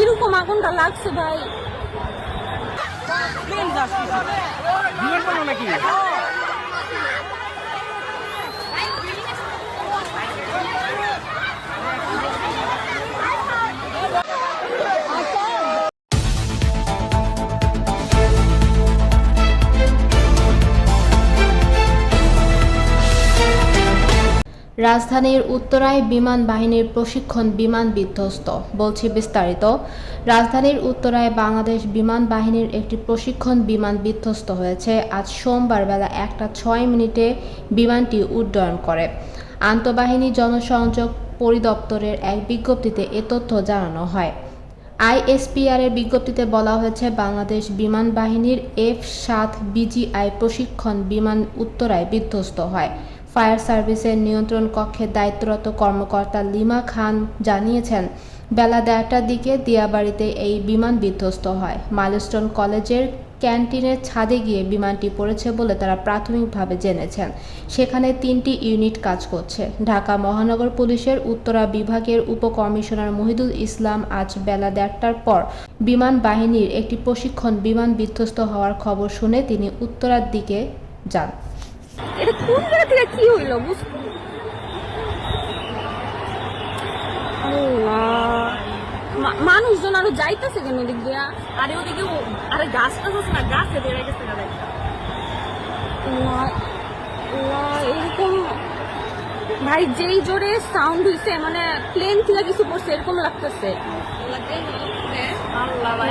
কীরকম আগুনটা লাগছে ভাই। নাকি? রাজধানীর উত্তরায় বিমান বাহিনীর প্রশিক্ষণ বিমান বিধ্বস্ত, বলছি বিস্তারিত। রাজধানীর উত্তরায় বাংলাদেশ বিমান বাহিনীর একটি প্রশিক্ষণ বিমান বিধ্বস্ত হয়েছে। আজ সোমবার বেলা একটা ছয় মিনিটে বিমানটি উড্ডয়ন করে। আন্তঃবাহিনী জনসংযোগ পরিদপ্তরের এক বিজ্ঞপ্তিতে এ তথ্য জানানো হয়। আইএসপিআর এর বিজ্ঞপ্তিতে বলা হয়েছে, বাংলাদেশ বিমান বাহিনীর এফ সাত বিজিআই প্রশিক্ষণ বিমান উত্তরায় বিধ্বস্ত হয়। ফায়ার সার্ভিসের নিয়ন্ত্রণ কক্ষে দায়িত্বরত কর্মকর্তা লিমা খান জানিয়েছেন, বেলা দেড়টার দিকে দিয়াবাড়িতে এই বিমান বিধ্বস্ত হয়। মাইলস্টোন কলেজের ক্যান্টিনের ছাদে গিয়ে বিমানটি পড়েছে বলে তারা প্রাথমিকভাবে জেনেছেন। সেখানে তিনটি ইউনিট কাজ করছে। ঢাকা মহানগর পুলিশের উত্তরা বিভাগের উপকমিশনার মহিদুল ইসলাম আজ বেলা দেড়টার পর বিমান বাহিনীর একটি প্রশিক্ষণ বিমান বিধ্বস্ত হওয়ার খবর শুনে তিনি উত্তরার দিকে যান। এটা কোন জায়গা থেকে কি হইল? বুঝ মানুষজন আরও যাইতেছে কেন দিক দিয়া? আরে ওদিকে আরে গাছ টাছ আছে না গাছে বেড়ে গেছে না এরকম ভাই যেই জোরে সাউন্ড হইছে মানে প্লেন থেকে কিছু পড়ছে এরকম লাগতেছে। আল্লাহ ভাই